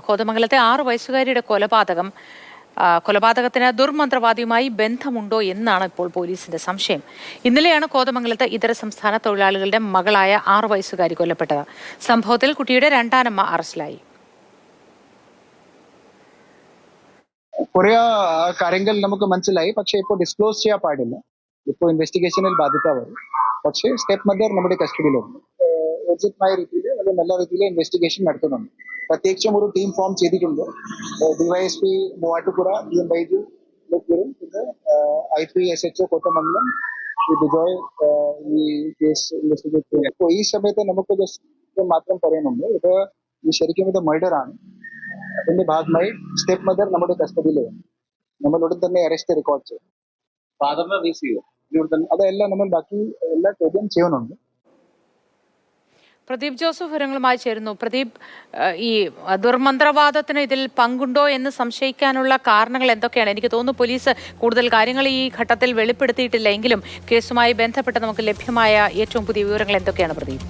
കോതമംഗലത്തെ ആറു വയസ്സുകാരിയുടെ കൊലപാതകം കൊലപാതകത്തിന് ദുർമന്ത്രവാദിയുമായി ബന്ധമുണ്ടോ എന്നാണ് ഇപ്പോൾ പോലീസിന്റെ സംശയം. ഇന്നലെയാണ് കോതമംഗലത്ത് ഇതര സംസ്ഥാന തൊഴിലാളികളുടെ മകളായ ആറു വയസ്സുകാരി കൊല്ലപ്പെട്ടത്. സംഭവത്തിൽ കുട്ടിയുടെ രണ്ടാനമ്മ അറസ്റ്റിലായി. കുറേ കാര്യങ്ങൾ നമുക്ക് മനസ്സിലായി. പക്ഷേ ഇപ്പോൾ ഡിസ്ക്ലോസ് ചെയ്യാൻ പാടില്ല. ഇപ്പോൾ ഇൻവെസ്റ്റിഗേഷനിൽ ബാധ്യത വരും പക്ഷേ സ്റ്റെപ്പ് മദർ നമ്മുടെ കസ്റ്റഡിയിലുണ്ട് ഉചിതമായ രീതിയിൽ അത് നല്ല രീതിയിൽ ഇൻവെസ്റ്റിഗേഷൻ നടത്തുന്നുണ്ട്. പ്രത്യേകിച്ചും ഒരു ടീം ഫോം ചെയ്തിട്ടുണ്ട്. DYSP Muvattupuzha D M Baiju ലക്ഷ്മീരും പിന്നെ I P S H O Kothamangalam ഈ ബിജോയ് ഈ കേസ് ഇൻവെസ്റ്റിഗേറ്റ് അപ്പോൾ ഈ സമയത്ത് നമുക്ക് ജസ്റ്റ് മാത്രം പറയുന്നുണ്ട് ഇത് ഈ ശരിക്കും ഇത് മർഡർ ആണ്. അതിന്റെ ഭാഗമായി സ്റ്റെപ്പ് മദർ നമ്മുടെ കസ്റ്റഡിയിൽ നമ്മൾ ഉടൻ തന്നെ അറസ്റ്റ് റെക്കോർഡ് ചെയ്യും? ഫാദറിനെ റിലീസ് ചെയ്തു അതെല്ലാം നമ്മൾ ബാക്കി എല്ലാ ചോദ്യം ചെയ്യുന്നുണ്ട്. പ്രദീപ് ജോസഫ് വിവരങ്ങളുമായി ചേരുന്നു. പ്രദീപ് ഈ ദുർമന്ത്രവാദത്തിന് ഇതിൽ പങ്കുണ്ടോ എന്ന് സംശയിക്കാനുള്ള കാരണങ്ങൾ എന്തൊക്കെയാണ്? എനിക്ക് തോന്നുന്നു പോലീസ് കൂടുതൽ കാര്യങ്ങൾ ഈ ഘട്ടത്തിൽ വെളിപ്പെടുത്തിയിട്ടില്ല എങ്കിലും കേസുമായി ബന്ധപ്പെട്ട് നമുക്ക് ലഭ്യമായ ഏറ്റവും പുതിയ വിവരങ്ങൾ എന്തൊക്കെയാണ് പ്രദീപ്?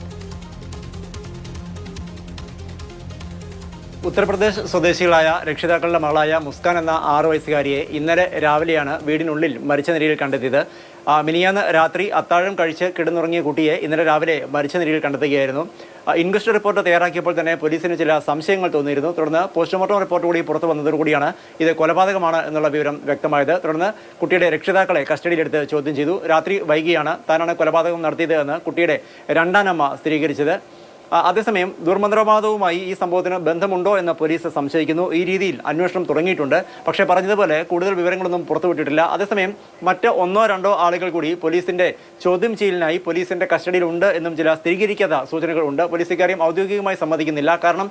ഉത്തർപ്രദേശ് സ്വദേശികളായ രക്ഷിതാക്കളുടെ മകളായ മുസ്കാൻ എന്ന ആറു വയസ്സുകാരിയെ ഇന്നലെ രാവിലെയാണ് വീടിനുള്ളിൽ മരിച്ച നിലയിൽ കണ്ടെത്തിയത്. മിനിയാന്ന് രാത്രി അത്താഴം കഴിച്ച് കിടന്നുറങ്ങിയ കുട്ടിയെ ഇന്നലെ രാവിലെ മരിച്ച നിലയിൽ കണ്ടെത്തുകയായിരുന്നു. ഇൻക്വസ്റ്റ് റിപ്പോർട്ട് തയ്യാറാക്കിയപ്പോൾ തന്നെ പോലീസിന് ചില സംശയങ്ങൾ തോന്നിയിരുന്നു. തുടർന്ന് പോസ്റ്റ്മോർട്ടം റിപ്പോർട്ട് കൂടി പുറത്തു വന്നതോടുകൂടിയാണ് ഇത് കൊലപാതകമാണ് എന്നുള്ള വിവരം വ്യക്തമായത്. തുടർന്ന് കുട്ടിയുടെ രക്ഷിതാക്കളെ കസ്റ്റഡിയിലെടുത്ത് ചോദ്യം ചെയ്തു. രാത്രി വൈകിയാണ് താനാണ് കൊലപാതകം നടത്തിയത് എന്ന് കുട്ടിയുടെ രണ്ടാനമ്മ സ്ഥിരീകരിച്ചത്. അതേസമയം ദുർമന്ത്രവാദവുമായി ഈ സംഭവത്തിന് ബന്ധമുണ്ടോ എന്ന് പോലീസ് സംശയിക്കുന്നു. ഈ രീതിയിൽ അന്വേഷണം തുടങ്ങിയിട്ടുണ്ട്. പക്ഷേ പറഞ്ഞതുപോലെ കൂടുതൽ വിവരങ്ങളൊന്നും പുറത്തുവിട്ടിട്ടില്ല. അതേസമയം മറ്റ് ഒന്നോ രണ്ടോ ആളുകൾ കൂടി പോലീസിന്റെ ചോദ്യം ചെയ്യലിനായി പോലീസിന്റെ കസ്റ്റഡിയിലുണ്ട് എന്നും ചില സ്ഥിരീകരിക്കാത്ത സൂചനകളുണ്ട്. പോലീസ് ഇക്കാര്യം ഔദ്യോഗികമായി സമ്മതിക്കുന്നില്ല. കാരണം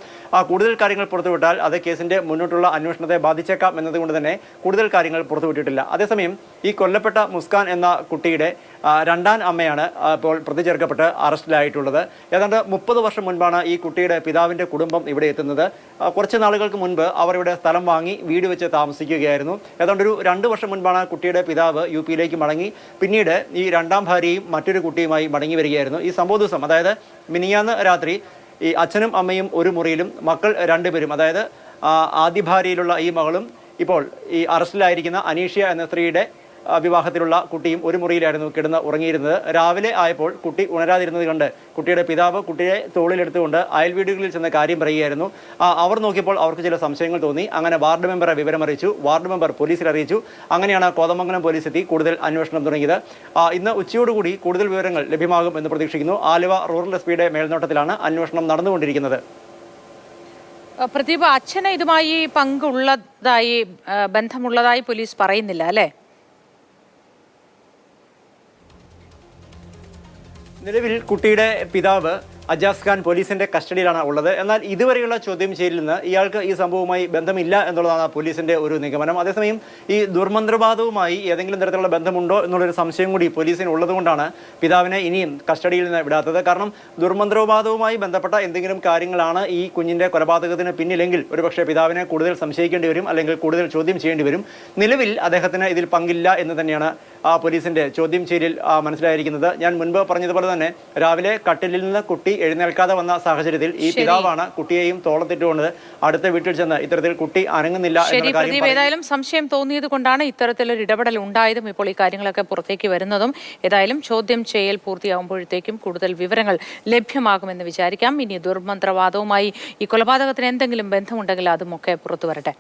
കൂടുതൽ കാര്യങ്ങൾ പുറത്തുവിട്ടാൽ അത് കേസിന്റെ മുന്നോട്ടുള്ള അന്വേഷണത്തെ ബാധിച്ചേക്കാം എന്നതുകൊണ്ട് തന്നെ കൂടുതൽ കാര്യങ്ങൾ പുറത്തുവിട്ടിട്ടില്ല. അതേസമയം ഈ കൊല്ലപ്പെട്ട മുസ്കാൻ എന്ന കുട്ടിയുടെ രണ്ടാം അമ്മയാണ് ഇപ്പോൾ പ്രതി ചേർക്കപ്പെട്ട് അറസ്റ്റിലായിട്ടുള്ളത്. ഏതാണ്ട് മുപ്പത് വർഷം മുൻപാണ് ഈ കുട്ടിയുടെ പിതാവിന്റെ കുടുംബം ഇവിടെ എത്തുന്നത്. കുറച്ച് നാളുകൾക്ക് മുൻപ് അവർ ഇവിടെ സ്ഥലം വാങ്ങി വീട് വെച്ച് താമസിക്കുകയായിരുന്നു. ഏതാണ്ട് ഒരു രണ്ട് വർഷം മുൻപാണ് കുട്ടിയുടെ പിതാവ് യു പിയിലേക്ക് മടങ്ങി. പിന്നീട് ഈ രണ്ടാം ഭാര്യയും മറ്റൊരു കുട്ടിയുമായി മടങ്ങി വരികയായിരുന്നു. ഈ സംഭവ ദിവസം അതായത് മിനിയാന്ന് രാത്രി ഈ അച്ഛനും അമ്മയും ഒരു മുറിയിലും മക്കൾ രണ്ടുപേരും അതായത് ആദ്യ ഭാര്യയിലുള്ള ഈ മകളും ഇപ്പോൾ ഈ അറസ്റ്റിലായിരിക്കുന്ന അനീഷ്യ എന്ന സ്ത്രീയുടെ വിവാഹത്തിലുള്ള കുട്ടിയും ഒരു മുറിയിലായിരുന്നു കിടന്ന് ഉറങ്ങിയിരുന്നത്. രാവിലെ ആയപ്പോൾ കുട്ടി ഉണരാതിരുന്നത് കണ്ട് കുട്ടിയുടെ പിതാവ് കുട്ടിയെ തോളിലെടുത്തുകൊണ്ട് അയൽ വീടുകളിൽ ചെന്ന കാര്യം പറയുകയായിരുന്നു. അവർ നോക്കിയപ്പോൾ അവർക്ക് ചില സംശയങ്ങൾ തോന്നി. അങ്ങനെ വാർഡ് മെമ്പറെ വിവരം അറിയിച്ചു. വാർഡ് മെമ്പർ പോലീസിൽ അറിയിച്ചു. അങ്ങനെയാണ് കോതമംഗലം പോലീസ് എത്തി കൂടുതൽ അന്വേഷണം തുടങ്ങിയത്. ഇന്ന് ഉച്ചയോടുകൂടി കൂടുതൽ വിവരങ്ങൾ ലഭ്യമാകും എന്ന് പ്രതീക്ഷിക്കുന്നു. ആലുവ റൂറൽ എസ് പിയുടെ മേൽനോട്ടത്തിലാണ് അന്വേഷണം നടന്നുകൊണ്ടിരിക്കുന്നത്. പ്രദീപ് അച്ഛന് ഇതുമായി പങ്കുള്ളതായി ബന്ധമുള്ളതായി പോലീസ് പറയുന്നില്ല അല്ലേ? നിലവിൽ കുട്ടിയുടെ പിതാവ് അജാസ് ഖാൻ പോലീസിന്റെ കസ്റ്റഡിയിലാണ് ഉള്ളത്. എന്നാൽ ഇതുവരെയുള്ള ചോദ്യം ചെയ്യലിൽ നിന്ന് ഇയാൾക്ക് ഈ സംഭവവുമായി ബന്ധമില്ല എന്നുള്ളതാണ് പോലീസിന്റെ ഒരു നിഗമനം. അതേസമയം ഈ ദുർമന്ത്രവാദവുമായി ഏതെങ്കിലും തരത്തിലുള്ള ബന്ധമുണ്ടോ എന്നുള്ളൊരു സംശയം കൂടി പോലീസിന് ഉള്ളതുകൊണ്ടാണ് പിതാവിനെ ഇനിയും കസ്റ്റഡിയിൽ നിന്ന് വിടാത്തത്. കാരണം ദുർമന്ത്രവാദവുമായി ബന്ധപ്പെട്ട എന്തെങ്കിലും കാര്യങ്ങളാണ് ഈ കുഞ്ഞിന്റെ കൊലപാതകത്തിന് പിന്നിലെങ്കിൽ ഒരുപക്ഷെ പിതാവിനെ കൂടുതൽ സംശയിക്കേണ്ടി വരും അല്ലെങ്കിൽ കൂടുതൽ ചോദ്യം ചെയ്യേണ്ടി വരും. നിലവിൽ അദ്ദേഹത്തിന് ഇതിൽ പങ്കില്ല എന്ന് തന്നെയാണ് ആ പോലീസിന്റെ ചോദ്യം ചെയ്യലിൽ മനസ്സിലായിരിക്കുന്നത്. ഞാൻ മുൻപ് പറഞ്ഞതുപോലെ തന്നെ രാവിലെ കട്ടിലിൽ നിന്ന് കുട്ടി എഴുന്നേൽക്കാതെ വന്ന സാഹചര്യത്തിൽ ഈ. പിതാവാണ് കുട്ടിയെയും തോളത്തിട്ടുകൊണ്ട് അടുത്ത വീട്ടിൽ ചെന്ന് ഇത്തരത്തിൽ കുട്ടി അനങ്ങുന്നില്ല ശരി പ്രദീപ് ഏതായാലും സംശയം തോന്നിയത് കൊണ്ടാണ് ഇത്തരത്തിലൊരു ഇടപെടൽ ഉണ്ടായതും ഇപ്പോൾ ഈ കാര്യങ്ങളൊക്കെ പുറത്തേക്ക് വരുന്നതും. ഏതായാലും ചോദ്യം ചെയ്യൽ പൂർത്തിയാകുമ്പോഴത്തേക്കും കൂടുതൽ വിവരങ്ങൾ ലഭ്യമാകുമെന്ന് വിചാരിക്കാം. ഇനി ദുർമന്ത്രവാദവുമായി ഈ കൊലപാതകത്തിന് എന്തെങ്കിലും ബന്ധമുണ്ടെങ്കിൽ അതുമൊക്കെ പുറത്തു വരട്ടെ